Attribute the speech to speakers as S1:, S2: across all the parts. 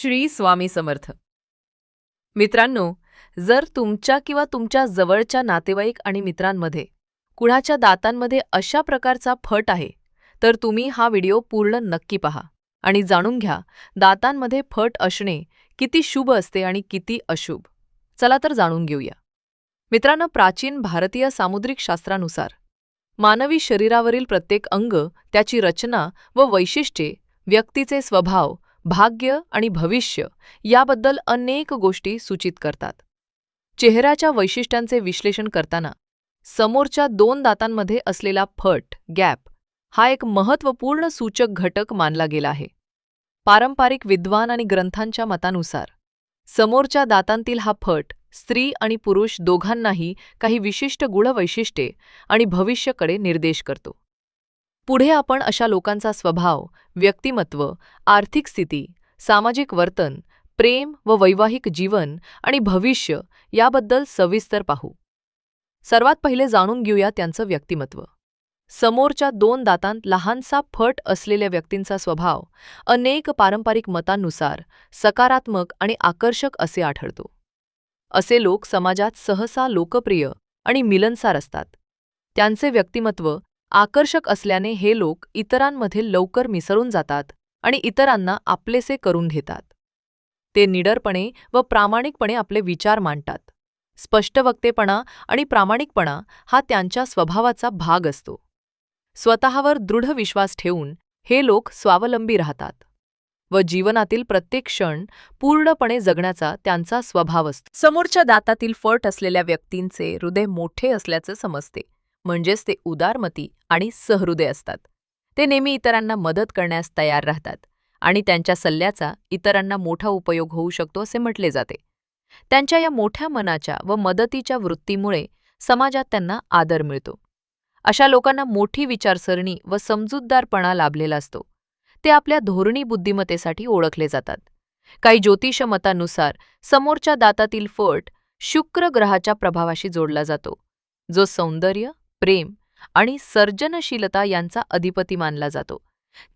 S1: श्री स्वामी समर्थ. मित्रांनो जर तुमच्या किंवा तुमच्या जवळच्या नातेवाईक आणि मित्रांमध्ये कुणाच्या दातांमध्ये अशा प्रकारचा फट आहे तर तुम्ही हा व्हिडिओ पूर्ण नक्की पहा आणि जाणून घ्या दातांमध्ये फट असणे किती शुभ असते आणि किती अशुभ. चला तर जाणून घेऊया. मित्रांनो प्राचीन भारतीय सामुद्रिक शास्त्रानुसार मानवी शरीरावरील प्रत्येक अंग त्याची रचना व वैशिष्ट्ये व्यक्तीचे स्वभाव भाग्य आणि भविष्य याबद्दल अनेक गोष्टी सूचित करतात. चेहऱ्याच्या वैशिष्ट्यांचे विश्लेषण करताना समोरच्या दोन दातांमध्ये असलेला फट गॅप हा एक महत्त्वपूर्ण सूचक घटक मानला गेला आहे. पारंपरिक विद्वान आणि ग्रंथांच्या मतानुसार समोरच्या दातांतील हा फट स्त्री आणि पुरुष दोघांनाही काही विशिष्ट गुणवैशिष्ट्ये आणि भविष्यकडे निर्देश करतो. पुढे आपण अशा लोकांचा स्वभाव व्यक्तिमत्व आर्थिक स्थिती सामाजिक वर्तन प्रेम व वैवाहिक जीवन आणि भविष्य याबद्दल सविस्तर पाहू. सर्वात पहिले जाणून घेऊया त्यांचं व्यक्तिमत्व. समोरच्या दोन दातांत लहानसा फट असलेल्या व्यक्तींचा स्वभाव अनेक पारंपरिक मतांनुसार सकारात्मक आणि आकर्षक असे आढळतो. असे लोक समाजात सहसा लोकप्रिय आणि मिलनसार असतात. त्यांचे व्यक्तिमत्व आकर्षक असल्याने हे लोक इतरांमध्ये लवकर मिसळून जातात आणि इतरांना आपलेसे करून घेतात. ते निडरपणे व प्रामाणिकपणे आपले विचार मांडतात. स्पष्टवक्तेपणा आणि प्रामाणिकपणा हा त्यांच्या स्वभावाचा भाग असतो. स्वतःवर दृढ विश्वास ठेवून हे लोक स्वावलंबी राहतात व जीवनातील प्रत्येक क्षण पूर्णपणे जगण्याचा त्यांचा स्वभाव असतो. समोरच्या दातातील फट असलेल्या व्यक्तींचे हृदय मोठे असल्याचं समजते. म्हणजेच ते उदारमती आणि सहृदय असतात. ते नेहमी इतरांना मदत करण्यास तयार राहतात आणि त्यांच्या सल्ल्याचा इतरांना मोठा उपयोग होऊ शकतो असे म्हटले जाते. त्यांच्या या मोठ्या मनाच्या व मदतीच्या वृत्तीमुळे समाजात त्यांना आदर मिळतो. अशा लोकांना मोठी विचारसरणी व समजूतदारपणा लाभलेला असतो. ते आपल्या धोरणी बुद्धिमत्तेसाठी ओळखले जातात. काही ज्योतिष मतानुसार समोरच्या दातातील फट शुक्र ग्रहाच्या प्रभावाशी जोडला जातो. जो सौंदर्य प्रेम आणि सर्जनशीलता यांचा अधिपती मानला जातो.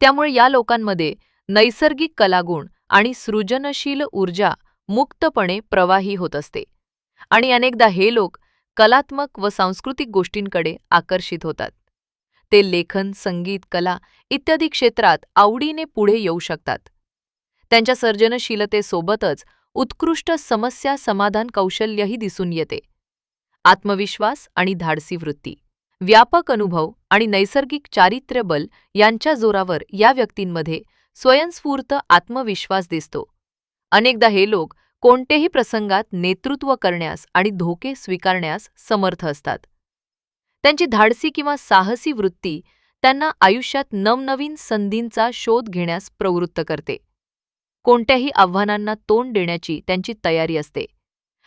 S1: त्यामुळे या लोकांमध्ये नैसर्गिक कलागुण आणि सृजनशील ऊर्जा मुक्तपणे प्रवाही होत असते आणि अनेकदा हे लोक कलात्मक व सांस्कृतिक गोष्टींकडे आकर्षित होतात. ते लेखन संगीत कला इत्यादी क्षेत्रात आवडीने पुढे येऊ शकतात. त्यांच्या सर्जनशीलतेसोबतच उत्कृष्ट समस्या समाधान कौशल्यही दिसून येते. आत्मविश्वास आणि धाडसी वृत्ती. व्यापक अनुभव आणि नैसर्गिक चारित्र्यबल यांच्या जोरावर या व्यक्तींमध्ये स्वयंस्फूर्त आत्मविश्वास दिसतो. अनेकदा हे लोक कोणतेही प्रसंगात नेतृत्व करण्यास आणि धोके स्वीकारण्यास समर्थ असतात. त्यांची धाडसी किंवा साहसी वृत्ती त्यांना आयुष्यात नवनवीन संधींचा शोध घेण्यास प्रवृत्त करते. कोणत्याही आव्हानांना तोंड देण्याची त्यांची तयारी असते.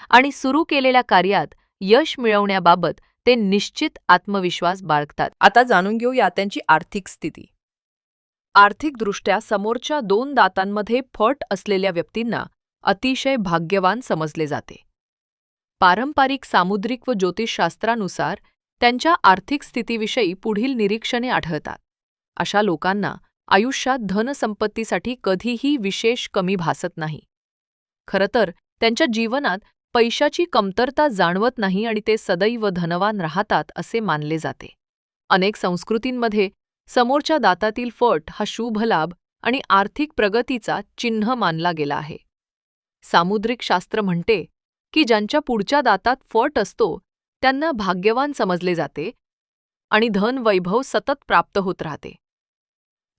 S1: आणि सुरू केलेल्या कार्यात यश मिळवण्याबाबत ते निश्चित आत्मविश्वास बाळगतात. आता जाणून घेऊया त्यांची आर्थिक स्थिती. आर्थिकदृष्ट्या समोरच्या दोन दातांमध्ये फट असलेल्या व्यक्तींना अतिशय भाग्यवान समजले जाते. पारंपरिक सामुद्रिक व ज्योतिषशास्त्रानुसार त्यांच्या आर्थिक स्थितीविषयी पुढील निरीक्षणे आढळतात. अशा लोकांना आयुष्यात धनसंपत्तीसाठी कधीही विशेष कमी भासत नाही. खरं तर त्यांच्या जीवनात पैशाची कमतरता जाणवत नाही आणि ते सदैव धनवान राहतात असे मानले जाते. अनेक संस्कृतींमध्ये समोरच्या दातातील फट हा शुभ लाभ आणि आर्थिक प्रगतीचा चिन्ह मानला गेला आहे. सामुद्रिक शास्त्र म्हणते की ज्यांच्या पुढच्या दातात फट असतो त्यांना भाग्यवान समजले जाते आणि धन वैभव सतत प्राप्त होत राहते.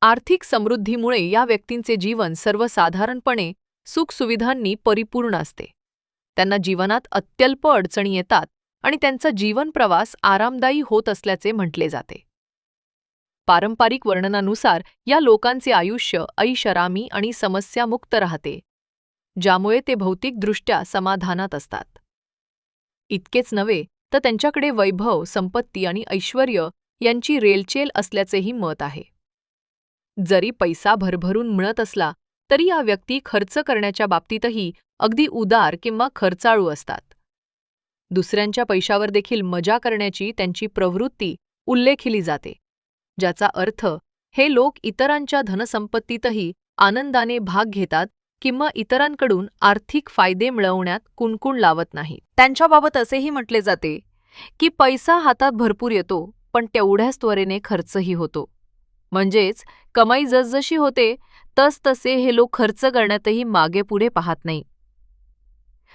S1: आर्थिक समृद्धीमुळे या व्यक्तींचे जीवन सर्वसाधारणपणे सुखसुविधांनी परिपूर्ण असते. त्यांना जीवनात अत्यल्प अडचणी येतात आणि त्यांचा जीवनप्रवास आरामदायी होत असल्याचे म्हटले जाते. पारंपरिक वर्णनानुसार या लोकांचे आयुष्य ऐषरामी आणि समस्यामुक्त राहते ज्यामुळे ते भौतिकदृष्ट्या समाधानात असतात. इतकेच नव्हे तर त्यांच्याकडे वैभव संपत्ती आणि ऐश्वर यांची रेलचेल असल्याचेही मत आहे. जरी पैसा भरभरून मिळत असला तरी या व्यक्ती खर्च करण्याच्या बाबतीतही अगदी उदार किंवा खर्चाळू असतात. दुसऱ्यांच्या पैशावर देखील मजा करण्याची त्यांची प्रवृत्ती उल्लेखिली जाते ज्याचा अर्थ हे लोक इतरांच्या धनसंपत्तीतही आनंदाने भाग घेतात किंवा इतरांकडून आर्थिक फायदे मिळवण्यात कुणकुण लावत नाही त्यांच्याबाबत असेही म्हटले जाते की पैसा हातात भरपूर येतो पण तेवढ्याच त्वरेने खर्चही होतो. म्हणजेच कमाई जसजशी होते तसतसे हे लोक खर्च करण्यातही मागेपुढे पाहत नाही.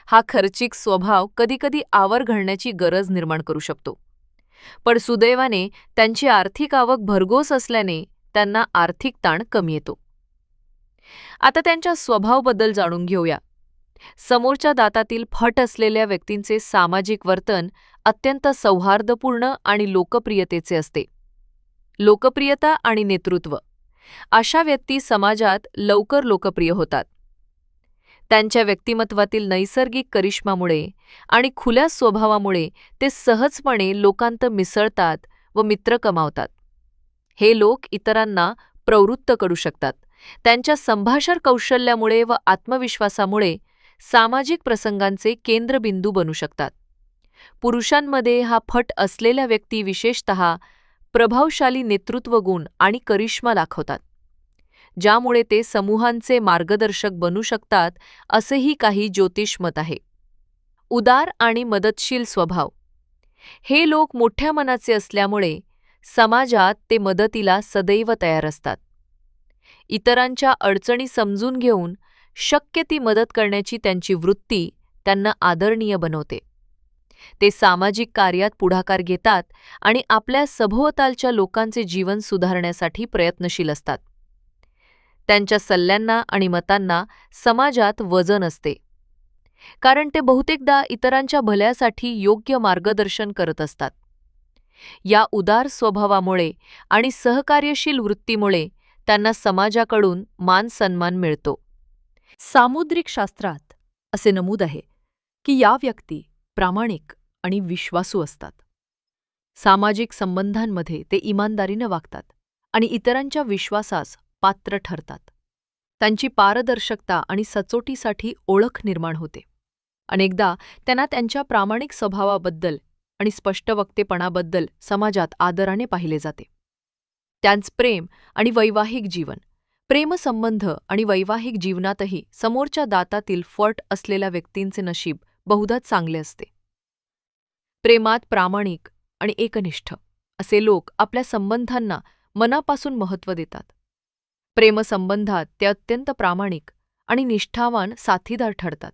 S1: हा खर्चिक स्वभाव कधीकधी आवर घालण्याची गरज निर्माण करू शकतो. पण सुदैवाने त्यांची आर्थिक आवक भरघोस असल्याने त्यांना आर्थिक ताण कमी येतो. आता त्यांच्या स्वभावबद्दल जाणून घेऊया. समोरच्या दातातील फट असलेल्या व्यक्तींचे सामाजिक वर्तन अत्यंत सौहार्दपूर्ण आणि लोकप्रियतेचे असते. लोकप्रियता आणि नेतृत्व. अशा व्यक्ती समाजात लवकर लोकप्रिय होतात. त्यांच्या व्यक्तिमत्वातील नैसर्गिक करिश्मामुळे आणि खुल्या स्वभावामुळे ते सहजपणे लोकांत मिसळतात व मित्र कमावतात. हे लोक इतरांना प्रवृत्त करू शकतात. त्यांच्या संभाषण कौशल्यामुळे व आत्मविश्वासामुळे सामाजिक प्रसंगांचे केंद्रबिंदू बनू शकतात. पुरुषांमध्ये हा फट असलेल्या व्यक्ती विशेषत प्रभावशाली नेतृत्व गुण आणि करिश्मा दाखवतात. ज्यामुळे ते समूहांचे मार्गदर्शक बनू शकतात असेही काही ज्योतिषमत आहे. उदार आणि मदतशील स्वभाव. हे लोक मोठ्या मनाचे असल्यामुळे समाजात ते मदतीला सदैव तयार असतात. इतरांच्या अडचणी समजून घेऊन शक्य ती मदत करण्याची त्यांची वृत्ती त्यांना आदरणीय बनवते. ते सामाजिक कार्यात पुढाकार घेतात आणि आपल्या सभोवतालच्या लोकांचे जीवन सुधारण्यासाठी प्रयत्नशील असतात. त्यांच्या सल्ल्यांना आणि मतांना समाजात वजन असते. कारण ते बहुतेकदा इतरांच्या भल्यासाठी योग्य मार्गदर्शन करत असतात. या उदार स्वभावामुळे आणि सहकार्यशील वृत्तीमुळे त्यांना समाजाकडून मान सन्मान मिळतो. सामुद्रिक शास्त्रात असे नमूद आहे की या व्यक्ती प्रामाणिक आणि विश्वासू असतात. सामाजिक संबंधांमध्ये ते इमानदारीनं वागतात आणि इतरांच्या विश्वासास पात्र ठरतात. त्यांची पारदर्शकता आणि सचोटीसाठी ओळख निर्माण होते. अनेकदा त्यांना त्यांच्या प्रामाणिक स्वभावाबद्दल आणि स्पष्टवक्तेपणाबद्दल समाजात आदराने पाहिले जाते. त्यांच प्रेम आणि वैवाहिक जीवन प्रेमसंबंध आणि वैवाहिक जीवनातही समोरच्या दातातील फट असलेल्या व्यक्तींचे नशीब बहुधा चांगले असते. प्रेमात प्रामाणिक आणि एकनिष्ठ असे लोक आपल्या संबंधांना मनापासून महत्त्व देतात. प्रेमसंबंधात ते अत्यंत प्रामाणिक आणि निष्ठावान साथीदार ठरतात.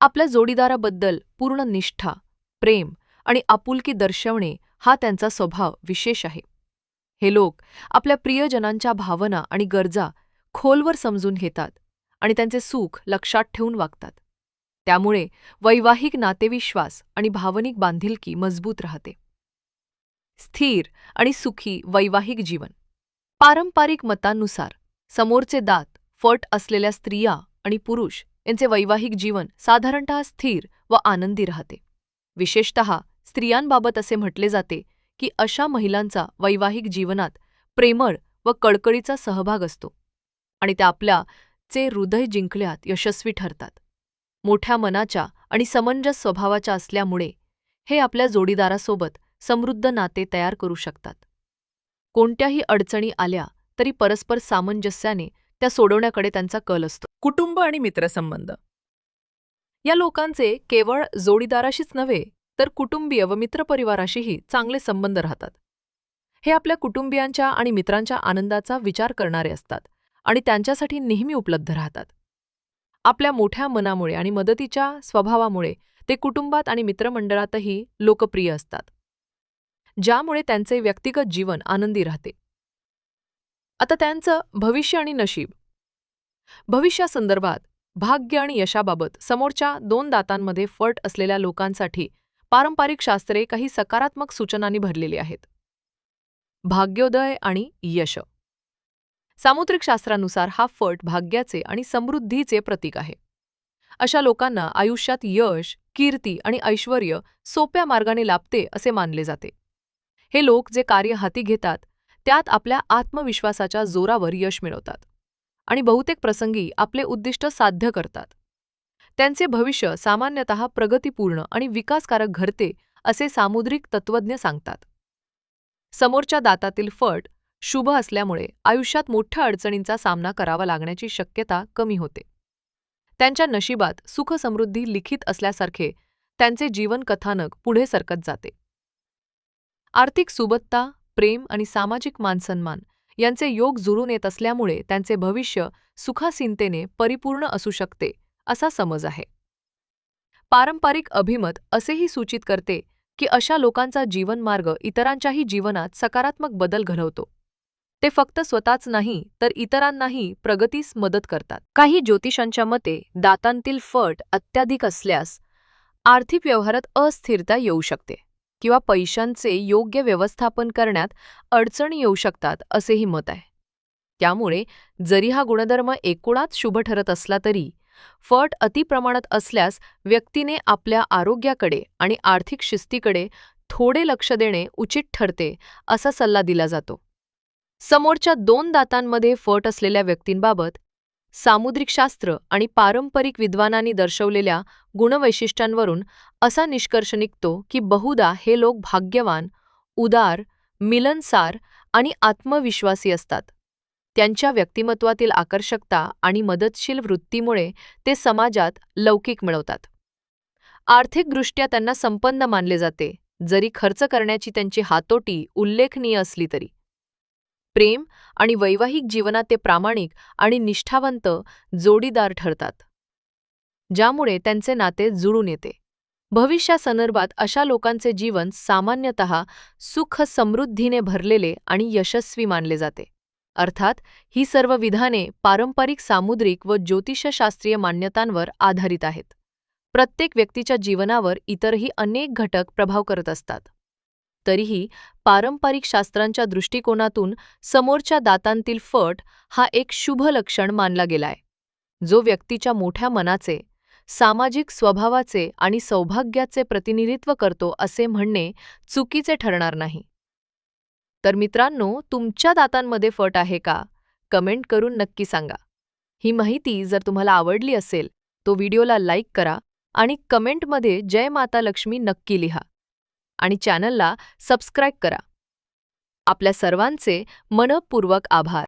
S1: आपल्या जोडीदाराबद्दल पूर्ण निष्ठा प्रेम आणि आपुलकी दर्शवणे हा त्यांचा स्वभाव विशेष आहे. हे लोक आपल्या प्रियजनांच्या भावना आणि गरजा खोलवर समजून घेतात आणि त्यांचे सुख लक्षात ठेवून वागतात. त्यामुळे वैवाहिक नातेविश्वास आणि भावनिक बांधिलकी मजबूत राहते. स्थिर आणि सुखी वैवाहिक जीवन. पारंपरिक मतांनुसार समोरचे दात फट असलेल्या स्त्रिया आणि पुरुष यांचे वैवाहिक जीवन साधारणतः स्थिर व आनंदी राहते. विशेषत स्त्रियांबाबत असे म्हटले जाते की अशा महिलांचा वैवाहिक जीवनात प्रेमळ व कळकळीचा सहभाग असतो आणि त्या आपल्या चे हृदय जिंकल्यात यशस्वी ठरतात. मोठ्या मनाच्या आणि समंजस स्वभावाच्या असल्यामुळे हे आपल्या जोडीदारासोबत समृद्ध नाते तयार करू शकतात. कोणत्याही अडचणी आल्या तरी परस्पर सामंजस्याने त्या सोडवण्याकडे त्यांचा कल असतो. कुटुंब आणि मित्रसंबंध. या लोकांचे केवळ जोडीदाराशीच नव्हे तर कुटुंबीय व मित्रपरिवाराशीही चांगले संबंध राहतात. हे आपल्या कुटुंबियांच्या आणि मित्रांच्या आनंदाचा विचार करणारे असतात आणि त्यांच्यासाठी नेहमी उपलब्ध राहतात. आपल्या मोठ्या मनामुळे आणि मदतीच्या स्वभावामुळे ते कुटुंबात आणि मित्रमंडळातही लोकप्रिय असतात. ज्यामुळे त्यांचे व्यक्तिगत जीवन आनंदी राहते. आता त्यांचं भविष्य आणि नशीब. भविष्यासंदर्भात भाग्य आणि यशाबाबत समोरच्या दोन दातांमध्ये फट असलेल्या लोकांसाठी पारंपरिक शास्त्रे काही सकारात्मक सूचनांनी भरलेली आहेत. भाग्योदय आणि यश. सामुद्रिक शास्त्रानुसार हा फट भाग्याचे आणि समृद्धीचे प्रतीक आहे. अशा लोकांना आयुष्यात यश कीर्ती आणि ऐश्वर सोप्या मार्गाने लाभते असे मानले जाते. हे लोक जे कार्य हाती घेतात त्यात आपल्या आत्मविश्वासाच्या जोरावर यश मिळवतात आणि बहुतेक प्रसंगी आपले उद्दिष्ट साध्य करतात. त्यांचे भविष्य सामान्यतः प्रगतीपूर्ण आणि विकासकारक घडते असे सामुद्रिक तत्वज्ञ सांगतात. समोरच्या दातातील फट शुभ असल्यामुळे आयुष्यात मोठ्या अडचणींचा सामना करावा लागण्याची शक्यता कमी होते. त्यांच्या नशिबात सुखसमृद्धी लिखित असल्यासारखे त्यांचे जीवन कथानक पुढे सरकत जाते. आर्थिक सुबत्ता प्रेम आणि सामाजिक मानसन्मान यांचे योग जुळून येत असल्यामुळे त्यांचे भविष्य सुखासीनतेने परिपूर्ण असू शकते असा समज आहे. पारंपरिक अभिमत असेही सूचित करते की अशा लोकांचा जीवनमार्ग इतरांच्याही जीवनात सकारात्मक बदल घडवतो. ते फक्त स्वतःच नाही तर इतरांनाही प्रगतीस मदत करतात. काही ज्योतिषांच्या मते दातांतील फट अत्याधिक असल्यास आर्थिक व्यवहारात अस्थिरता येऊ शकते. किंवा पैशांचे योग्य व्यवस्थापन करण्यात अडचणी येऊ शकतात असेही मत आहे. त्यामुळे जरी हा गुणधर्म एकूणात शुभ ठरत असला तरी फट अतिप्रमाणात असल्यास व्यक्तीने आपल्या आरोग्याकडे आणि आर्थिक शिस्तीकडे थोडे लक्ष देणे उचित ठरते असा सल्ला दिला जातो. समोरच्या दोन दातांमध्ये फट असलेल्या व्यक्तींबाबत सामुद्रिकशास्त्र आणि पारंपरिक विद्वानांनी दर्शवलेल्या गुणवैशिष्ट्यांवरून असा निष्कर्ष निघतो की बहुधा हे लोक भाग्यवान उदार मिलनसार आणि आत्मविश्वासी असतात. त्यांच्या व्यक्तिमत्वातील आकर्षकता आणि मदतशील वृत्तीमुळे ते समाजात लौकिक मिळवतात. आर्थिकदृष्ट्या त्यांना संपन्न मानले जाते जरी खर्च करण्याची त्यांची हातोटी उल्लेखनीय असली तरी. प्रेम आणि वैवाहिक जीवनात ते प्रामाणिक आणि निष्ठावंत जोडीदार ठरतात ज्यामुळे त्यांचे नाते जुळून येते. भविष्यासंदर्भात अशा लोकांचे जीवन सामान्यतः सुख समृद्धीने भरलेले आणि यशस्वी मानले जाते. अर्थात ही सर्व विधाने पारंपरिक सामुद्रिक व ज्योतिषशास्त्रीय मान्यतांवर आधारित आहेत. प्रत्येक व्यक्तीच्या जीवनावर इतरही अनेक घटक प्रभाव करत असतात. तरीही पारंपरिक शास्त्रांच्या दृष्टिकोनातून समोरच्या दातांतील फट हा एक शुभ लक्षण मानला गेलाय. जो व्यक्तीच्या मोठ्या मनाचे सामाजिक स्वभावाचे आणि सौभाग्याचे प्रतिनिधित्व करतो असे म्हणणे चुकीचे ठरणार नाही. तर मित्रांनो तुमच्या दातांमध्ये फट आहे का? कमेंट करून नक्की सांगा. ही माहिती जर तुम्हाला आवडली असेल तो व्हिडिओला लाईक करा आणि कमेंटमध्ये जय माता लक्ष्मी नक्की लिहा. आणि चॅनलला सबस्क्राईब करा. आपल्या सर्वांचे मनपूर्वक आभार.